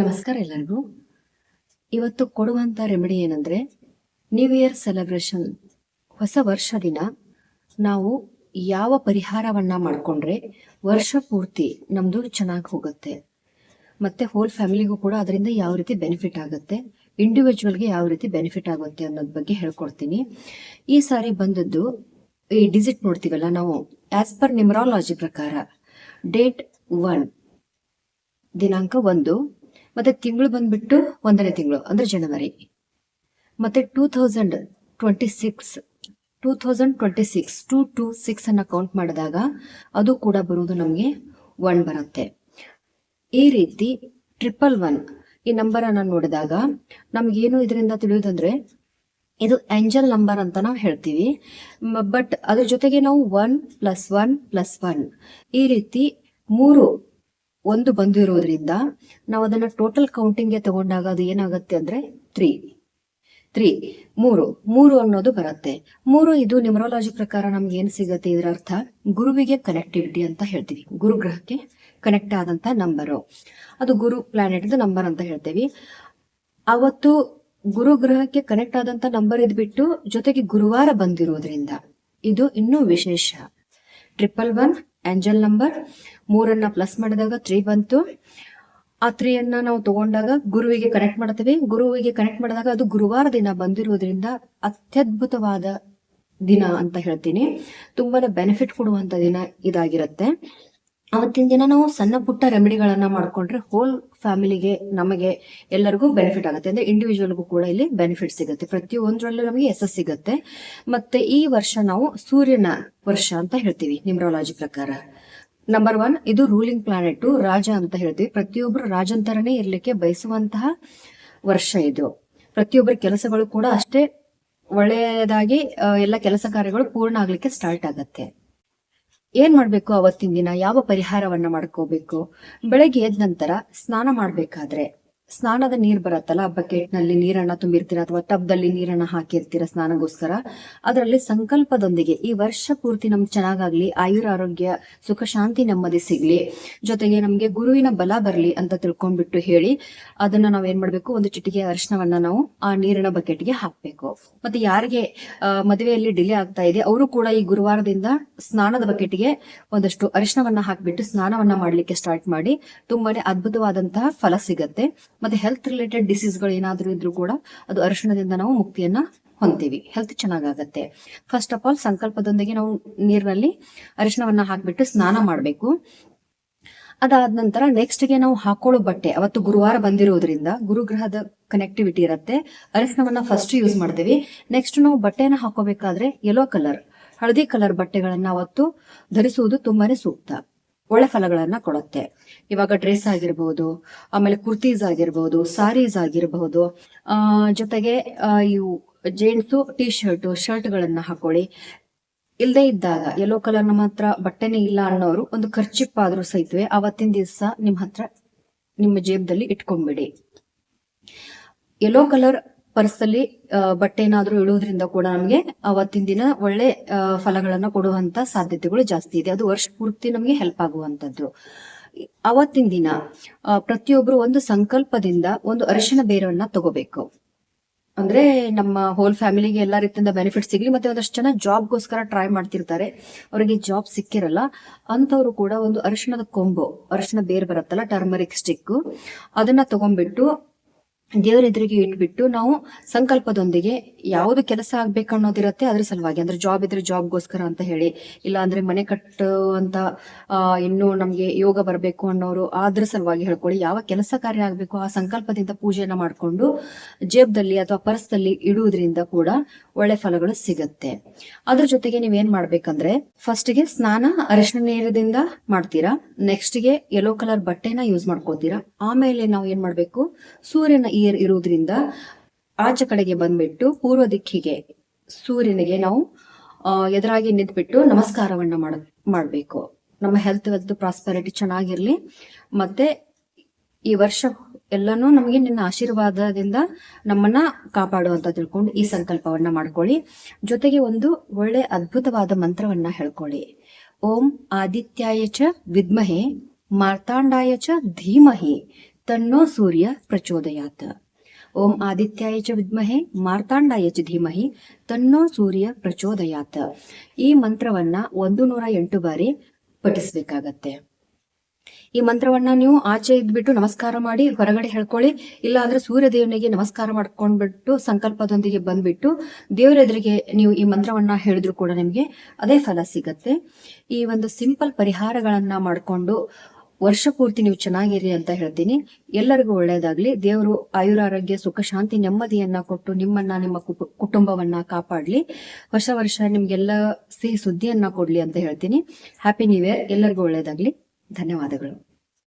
ನಮಸ್ಕಾರ ಎಲ್ಲರಿಗೂ. ಇವತ್ತು ಕೊಡುವಂತ ರೆಮಿಡಿ ಏನಂದ್ರೆ ನ್ಯೂ ಇಯರ್ ಸೆಲೆಬ್ರೇಷನ್ ಹೊಸ ವರ್ಷ ದಿನ ನಾವು ಯಾವ ಪರಿಹಾರವನ್ನ ಮಾಡ್ಕೊಂಡ್ರೆ ವರ್ಷ ಪೂರ್ತಿ ನಮ್ದು ಚೆನ್ನಾಗಿ ಹೋಗುತ್ತೆ. ಮತ್ತೆ ಹೋಲ್ ಫ್ಯಾಮಿಲಿಗೂ ಕೂಡ ಅದರಿಂದ ಯಾವ ರೀತಿ ಬೆನಿಫಿಟ್ ಆಗುತ್ತೆ ಇಂಡಿವಿಜುವಲ್ಗೆ ಯಾವ ರೀತಿ ಬೆನಿಫಿಟ್ ಆಗುತ್ತೆ ಅನ್ನೋದ್ ಬಗ್ಗೆ ಹೇಳ್ಕೊಡ್ತೀನಿ. ಈ ಸಾರಿ ಬಂದದ್ದು ಈ ಡಿಜಿಟ್ ನೋಡ್ತೀವಲ್ಲ ನಾವು ಆಸ್ ಪರ್ ನ್ಯೂಮರಾಲಜಿ ಪ್ರಕಾರ ಡೇಟ್ ಒನ್ ದಿನಾಂಕ ಒಂದು ಮತ್ತೆ ತಿಂಗಳು ಬಂದ್ಬಿಟ್ಟು ಒಂದನೇ ತಿಂಗಳು, ಅಂದ್ರೆ ಜನವರಿ. ಮತ್ತೆ two thousand twenty six two thousand twenty six two two six ಅನ್ನ ಕೌಂಟ್ ಮಾಡಿದಾಗ ಅದು ಕೂಡ ಬರುವುದು ನಮಗೆ ಒನ್ ಬರುತ್ತೆ. ಈ ರೀತಿ ಟ್ರಿಪಲ್ ಒನ್ ಈ ನಂಬರ್ ಅನ್ನ ನೋಡಿದಾಗ ನಮ್ಗೇನು ಇದರಿಂದ ತಿಳಿಯೋದಂದ್ರೆ ಇದು ಏಂಜಲ್ ನಂಬರ್ ಅಂತ ನಾವು ಹೇಳ್ತೀವಿ. ಬಟ್ ಅದ್ರ ಜೊತೆಗೆ ನಾವು one plus one plus one ಈ ರೀತಿ ಮೂರು ಒಂದು ಬಂದಿರೋದ್ರಿಂದ ನಾವು ಅದನ್ನ ಟೋಟಲ್ ಕೌಂಟಿಂಗ್ಗೆ ತಗೊಂಡಾಗ ಅದು ಏನಾಗುತ್ತೆ ಅಂದ್ರೆ ತ್ರೀ ತ್ರೀ ಮೂರು. ಮೂರು ಅನ್ನೋದು ಬರುತ್ತೆ. ಮೂರು ಇದು ನ್ಯೂಮರಾಲಜಿ ಪ್ರಕಾರ ನಮ್ಗೆ ಏನ್ ಸಿಗತ್ತೆ ಇದರ ಅರ್ಥ? ಗುರುವಿಗೆ ಕನೆಕ್ಟಿವಿಟಿ ಅಂತ ಹೇಳ್ತೀವಿ. ಗುರು ಗ್ರಹಕ್ಕೆ ಕನೆಕ್ಟ್ ಆದಂತ ನಂಬರು ಅದು ಗುರು ಪ್ಲಾನೆಟ್ ನಂಬರ್ ಅಂತ ಹೇಳ್ತೀವಿ. ಅವತ್ತು ಗುರು ಗ್ರಹಕ್ಕೆ ಕನೆಕ್ಟ್ ಆದಂತ ನಂಬರ್ ಇದ್ಬಿಟ್ಟು ಜೊತೆಗೆ ಗುರುವಾರ ಬಂದಿರೋದ್ರಿಂದ ಇದು ಇನ್ನೂ ವಿಶೇಷ. ಟ್ರಿಪಲ್ ಒನ್ ಆಂಜಲ್ ನಂಬರ್ ಮೂರನ್ನು ಪ್ಲಸ್ ಮಾಡಿದಾಗ ತ್ರೀ ಬಂತು. ಆ ತ್ರೀಯನ್ನ ನಾವು ತಗೊಂಡಾಗ ಗುರುವಿಗೆ ಕನೆಕ್ಟ್ ಮಾಡ್ತೀವಿ. ಗುರುವಿಗೆ ಕನೆಕ್ಟ್ ಮಾಡಿದಾಗ ಅದು ಗುರುವಾರ ದಿನ ಬಂದಿರೋದ್ರಿಂದ ಅತ್ಯದ್ಭುತವಾದ ದಿನ ಅಂತ ಹೇಳ್ತೀನಿ. ತುಂಬಾನೇ ಬೆನಿಫಿಟ್ ಕೊಡುವಂತ ದಿನ ಇದಾಗಿರುತ್ತೆ. ಅವತ್ತಿನ ದಿನ ನಾವು ಸಣ್ಣ ಪುಟ್ಟ ರೆಮಿಡಿಗಳನ್ನ ಮಾಡ್ಕೊಂಡ್ರೆ ಹೋಲ್ ಫ್ಯಾಮಿಲಿಗೆ ನಮಗೆ ಎಲ್ಲರಿಗೂ ಬೆನಿಫಿಟ್ ಆಗುತ್ತೆ. ಅಂದ್ರೆ ಇಂಡಿವಿಜುವಲ್ಗೂ ಕೂಡ ಇಲ್ಲಿ ಬೆನಿಫಿಟ್ ಸಿಗುತ್ತೆ. ಪ್ರತಿಯೊಂದರಲ್ಲೂ ನಮಗೆ ಎಸ್ ಸಿಗುತ್ತೆ. ಮತ್ತೆ ಈ ವರ್ಷ ನಾವು ಸೂರ್ಯನ ವರ್ಷ ಅಂತ ಹೇಳ್ತೀವಿ ನ್ಯೂಮರಾಲಜಿ ಪ್ರಕಾರ. ನಂಬರ್ ಒನ್ ಇದು ರೂಲಿಂಗ್ ಪ್ಲಾನೆಟ್ ರಾಜ ಅಂತ ಹೇಳ್ತೀವಿ. ಪ್ರತಿಯೊಬ್ಬರು ರಾಜಂತರನೇ ಇರ್ಲಿಕ್ಕೆ ಬಯಸುವಂತಹ ವರ್ಷ ಇದು. ಪ್ರತಿಯೊಬ್ಬರ ಕೆಲಸಗಳು ಕೂಡ ಅಷ್ಟೇ ಒಳ್ಳೆಯದಾಗಿ ಎಲ್ಲ ಕೆಲಸ ಕಾರ್ಯಗಳು ಪೂರ್ಣ ಆಗ್ಲಿಕ್ಕೆ ಸ್ಟಾರ್ಟ್ ಆಗತ್ತೆ. ಏನ್ ಮಾಡ್ಬೇಕು ಅವತ್ತಿನ ದಿನ? ಯಾವ ಪರಿಹಾರವನ್ನ ಮಾಡ್ಕೋಬೇಕು? ಬೆಳಗ್ಗೆ ಎದ್ದ ನಂತರ ಸ್ನಾನ ಮಾಡ್ಬೇಕಾದ್ರೆ? ಸ್ನಾನದ ನೀರ್ ಬರತ್ತಲ್ಲ ಬಕೆಟ್ನಲ್ಲಿ ನೀರನ್ನ ತುಂಬಿರ್ತೀರ ಅಥವಾ ಟಬ್ ದಲ್ಲಿ ನೀರನ್ನ ಹಾಕಿರ್ತೀರ ಸ್ನಾನಗೋಸ್ಕರ? ಅದರಲ್ಲಿ ಸಂಕಲ್ಪದೊಂದಿಗೆ ಈ ವರ್ಷ ಪೂರ್ತಿ ನಮ್ಗೆ ಚೆನ್ನಾಗಾಗ್ಲಿ, ಆಯುರ ಆರೋಗ್ಯ, ಸುಖ, ಶಾಂತಿ ನೆಮ್ಮದಿ ಸಿಗ್ಲಿ, ಜೊತೆಗೆ ನಮ್ಗೆ ಗುರುವಿನ ಬಲ ಬರ್ಲಿ ಅಂತ ತಿಳ್ಕೊಂಡ್ಬಿಟ್ಟು ಹೇಳಿ, ಅದನ್ನ ನಾವ್ ಏನ್ ಮಾಡ್ಬೇಕು? ಒಂದು ಚಿಟಿಕೆ ಅರಿಶಿನವನ್ನ ನಾವು ಆ ನೀರಿನ ಬಕೆಟ್ಗೆ ಹಾಕ್ಬೇಕು. ಮತ್ತೆ ಯಾರಿಗೆ ಮದುವೆಯಲ್ಲಿ ಡಿಲೇ ಆಗ್ತಾ ಇದೆ, ಅವರು ಕೂಡ ಈ ಗುರುವಾರದಿಂದ ಸ್ನಾನದ ಬಕೆಟ್ಗೆ ಒಂದಷ್ಟು ಅರಿಶಿನವನ್ನ ಹಾಕ್ಬಿಟ್ಟು ಸ್ನಾನವನ್ನ ಮಾಡ್ಲಿಕ್ಕೆ ಸ್ಟಾರ್ಟ್ ಮಾಡಿ, ತುಂಬಾನೇ ಅದ್ಭುತವಾದಂತಹ ಫಲ ಸಿಗತ್ತೆ. ಮತ್ತೆ ಹೆಲ್ತ್ ರಿಲೇಟೆಡ್ ಡಿಸೀಸ್ಗಳು ಏನಾದರೂ ಇದ್ರೂ ಕೂಡ ಅದು ಅರಿಶಿಣದಿಂದ ನಾವು ಮುಕ್ತಿಯನ್ನ ಹೊಂತೀವಿ ಹೆಲ್ತ್ ಚೆನ್ನಾಗಾಗತ್ತೆ. ಫಸ್ಟ್ ಆಫ್ ಆಲ್ ಸಂಕಲ್ಪದೊಂದಿಗೆ ನಾವು ನೀರಿನಲ್ಲಿ ಅರಿಶಿಣವನ್ನ ಹಾಕ್ಬಿಟ್ಟು ಸ್ನಾನ ಮಾಡಬೇಕು. ಅದಾದ ನಂತರ ನೆಕ್ಸ್ಟ್ಗೆ ನಾವು ಹಾಕೊಳ್ಳೋ ಬಟ್ಟೆ, ಅವತ್ತು ಗುರುವಾರ ಬಂದಿರೋದ್ರಿಂದ ಗುರುಗ್ರಹದ ಕನೆಕ್ಟಿವಿಟಿ ಇರುತ್ತೆ. ಅರಿಶಿಣವನ್ನ ಫಸ್ಟ್ ಯೂಸ್ ಮಾಡ್ತೀವಿ. ನೆಕ್ಸ್ಟ್ ನಾವು ಬಟ್ಟೆನ ಹಾಕೋಬೇಕಾದ್ರೆ ಯೆಲ್ಲೋ ಕಲರ್ ಹಳದಿ ಕಲರ್ ಬಟ್ಟೆಗಳನ್ನ ಅವತ್ತು ಧರಿಸುವುದು ತುಂಬಾನೇ ಸೂಕ್ತ. ಒಳ್ಳೆ ಫಲಗಳನ್ನ ಕೊಡುತ್ತೆ. ಇವಾಗ ಡ್ರೆಸ್ ಆಗಿರ್ಬಹುದು ಆಮೇಲೆ ಕುರ್ತೀಸ್ ಆಗಿರ್ಬಹುದು ಸಾರೀಸ್ ಆಗಿರಬಹುದು ಆ, ಜೊತೆಗೆ ಇವು ಜೀನ್ಸ್ ಟಿ ಶರ್ಟ್ ಶರ್ಟ್ ಗಳನ್ನ ಹಾಕೊಳ್ಳಿ. ಇಲ್ಲದೆ ಇದ್ದಾಗ ಯೆಲ್ಲೋ ಕಲರ್ ನಮ್ಮ ಹತ್ರ ಬಟ್ಟೆನೇ ಇಲ್ಲ ಅನ್ನೋರು ಒಂದು ಖರ್ಚಿಪ್ ಆದ್ರೂ ಸಹಿತವೆ ಅವತ್ತಿನ ದಿವಸ ನಿಮ್ಮ ಹತ್ರ ನಿಮ್ಮ ಜೇಬ್ದಲ್ಲಿ ಇಟ್ಕೊಂಡ್ಬಿಡಿ. ಯೆಲ್ಲೋ ಕಲರ್ ಪರ್ಸಲ್ಲಿ ಬಟ್ಟೆ ಏನಾದ್ರೂ ಇಡುವುದರಿಂದ ಕೂಡ ನಮಗೆ ಅವತ್ತಿನ ದಿನ ಒಳ್ಳೆ ಫಲಗಳನ್ನ ಕೊಡುವಂತ ಸಾಧ್ಯತೆಗಳು ಜಾಸ್ತಿ ಇದೆ. ಅದು ವರ್ಷ ಪೂರ್ತಿ ನಮಗೆ ಹೆಲ್ಪ್ ಆಗುವಂತದ್ದು. ಅವತ್ತಿನ ದಿನ ಪ್ರತಿಯೊಬ್ಬರು ಒಂದು ಸಂಕಲ್ಪದಿಂದ ಒಂದು ಅರಿಶಿನ ಬೇರವನ್ನ ತಗೋಬೇಕು. ಅಂದ್ರೆ ನಮ್ಮ ಹೋಲ್ ಫ್ಯಾಮಿಲಿಗೆ ಎಲ್ಲಾ ರೀತಿಯಿಂದ ಬೆನಿಫಿಟ್ ಸಿಗ್ಲಿ, ಮತ್ತೆ ಒಂದಷ್ಟು ಜನ ಜಾಬ್ಗೋಸ್ಕರ ಟ್ರೈ ಮಾಡ್ತಿರ್ತಾರೆ. ಅವರಿಗೆ ಜಾಬ್ ಸಿಕ್ಕಿರಲ್ಲ ಅಂತವ್ರು ಕೂಡ ಒಂದು ಅರಿಶಿಣದ ಕೊಂಬು ಅರಿಶಿನ ಬೇರ್ ಬರುತ್ತಲ್ಲ ಟರ್ಮರಿಕ್ ಸ್ಟಿಕ್ ಅದನ್ನ ತಗೊಂಡ್ಬಿಟ್ಟು ದೇವರ ಎದುರಿಗೆ ಇಟ್ಬಿಟ್ಟು ನಾವು ಸಂಕಲ್ಪದೊಂದಿಗೆ ಯಾವ್ದು ಕೆಲಸ ಆಗ್ಬೇಕು ಅನ್ನೋದಿರತ್ತೆ ಅದ್ರ ಸಲುವಾಗಿ. ಅಂದ್ರೆ ಜಾಬ್ ಇದ್ರೆ ಜಾಬ್ಗೋಸ್ಕರ ಅಂತ ಹೇಳಿ ಇಲ್ಲ ಅಂದ್ರೆ ಮನೆ ಕಟ್ಟುವಂತ ಇನ್ನು ನಮ್ಗೆ ಯೋಗ ಬರಬೇಕು ಅನ್ನೋರು ಅದ್ರ ಸಲುವಾಗಿ ಹೇಳ್ಕೊಳ್ಳಿ. ಯಾವ ಕೆಲಸ ಕಾರ್ಯ ಆಗ್ಬೇಕು ಆ ಸಂಕಲ್ಪದಿಂದ ಪೂಜೆಯನ್ನ ಮಾಡ್ಕೊಂಡು ಜೇಬ್ದಲ್ಲಿ ಅಥವಾ ಪರ್ಸ್ದಲ್ಲಿ ಇಡುವುದರಿಂದ ಕೂಡ ಒಳ್ಳೆ ಫಲಗಳು ಸಿಗತ್ತೆ. ಅದ್ರ ಜೊತೆಗೆ ನೀವೇನ್ ಮಾಡ್ಬೇಕಂದ್ರೆ ಫಸ್ಟ್ಗೆ ಸ್ನಾನ ಅರಿಶಿನ ನೀರದಿಂದ ಮಾಡ್ತೀರಾ. ನೆಕ್ಸ್ಟ್ಗೆ ಯೆಲ್ಲೋ ಕಲರ್ ಬಟ್ಟೆನ ಯೂಸ್ ಮಾಡ್ಕೋತೀರಾ. ಆಮೇಲೆ ನಾವು ಏನ್ ಮಾಡ್ಬೇಕು, ಸೂರ್ಯನ ಇಯರ್ ಇರುವುದರಿಂದ ಆಚೆ ಕಡೆಗೆ ಬಂದ್ಬಿಟ್ಟು ಪೂರ್ವ ದಿಕ್ಕಿಗೆ ಸೂರ್ಯನಿಗೆ ನಾವು ಎದುರಾಗಿ ನಿಂತ್ಬಿಟ್ಟು ನಮಸ್ಕಾರವನ್ನ ಮಾಡ, ಮಾಡ್ಬೇಕು. ನಮ್ಮ ಹೆಲ್ತ್ ವೆಲ್ತ್ ಪ್ರಾಸ್ಪರಿಟಿ ಚೆನ್ನಾಗಿರ್ಲಿ. ಮತ್ತೆ ಈ ವರ್ಷ ಎಲ್ಲಾನು ನಮಗೆ ನಿನ್ನ ಆಶೀರ್ವಾದದಿಂದ ನಮ್ಮನ್ನ ಕಾಪಾಡು ಅಂತ ತಿಳ್ಕೊಂಡು ಈ ಸಂಕಲ್ಪವನ್ನ ಮಾಡ್ಕೊಳ್ಳಿ. ಜೊತೆಗೆ ಒಂದು ಒಳ್ಳೆ ಅದ್ಭುತವಾದ ಮಂತ್ರವನ್ನ ಹೇಳ್ಕೊಳ್ಳಿ. ಓಂ ಆದಿತ್ಯಾಯ ಚ ವಿದ್ಮಹೆ, ಮಾರ್ತಾಂಡಾಯ ಚ ಧೀಮಹಿ. ತನ್ನೋ ಸೂರ್ಯ ಪ್ರಚೋದಯಾತ್. ಓಂ ಆದಿತ್ಯಾಯ ಚ ವಿದ್ಮಹೆ, ಮಾರ್ತಾಂಡಾಯ ಚ ಧೀಮಹಿ, ತನ್ನೋ ಸೂರ್ಯ ಪ್ರಚೋದಯಾತ್. ಈ ಮಂತ್ರವನ್ನ ಒಂದು ನೂರ ಎಂಟು ಬಾರಿ ಪಠಿಸಬೇಕಾಗತ್ತೆ. ಈ ಮಂತ್ರವನ್ನ ನೀವು ಆಚೆ ಇದ್ಬಿಟ್ಟು ನಮಸ್ಕಾರ ಮಾಡಿ, ಹೊರಗಡೆ ಹೇಳ್ಕೊಳ್ಳಿ ಇಲ್ಲ ಅಂದ್ರೆ ಸೂರ್ಯ ದೇವನಿಗೆ ನಮಸ್ಕಾರ ಮಾಡ್ಕೊಂಡ್ಬಿಟ್ಟು ಸಂಕಲ್ಪದೊಂದಿಗೆ ಬಂದ್ಬಿಟ್ಟು ದೇವರ ಎದುರಿಗೆ ನೀವು ಈ ಮಂತ್ರವನ್ನ ಹೇಳಿದ್ರು ಕೂಡ ನಿಮ್ಗೆ ಅದೇ ಫಲ ಸಿಗತ್ತೆ. ಈ ಒಂದು ಸಿಂಪಲ್ ಪರಿಹಾರಗಳನ್ನ ಮಾಡ್ಕೊಂಡು ವರ್ಷ ಪೂರ್ತಿ ನೀವು ಚೆನ್ನಾಗಿರಿ ಅಂತ ಹೇಳ್ತೀನಿ. ಎಲ್ಲರಿಗೂ ಒಳ್ಳೇದಾಗ್ಲಿ. ದೇವರು ಆಯುರಾರೋಗ್ಯ, ಸುಖ, ಶಾಂತಿ, ನೆಮ್ಮದಿಯನ್ನ ಕೊಟ್ಟು ನಿಮ್ಮನ್ನ, ನಿಮ್ಮ ಕುಟು- ಕುಟುಂಬವನ್ನ ಕಾಪಾಡ್ಲಿ. ಹೊಸ ವರ್ಷ ನಿಮ್ಗೆಲ್ಲ ಸಿಹಿ ಸುದ್ದಿಯನ್ನ ಕೊಡ್ಲಿ ಅಂತ ಹೇಳ್ತೀನಿ. ಹ್ಯಾಪಿ ನ್ಯೂ ಇಯರ್ ಎಲ್ಲರಿಗೂ ಒಳ್ಳೇದಾಗ್ಲಿ. ಧನ್ಯವಾದಗಳು.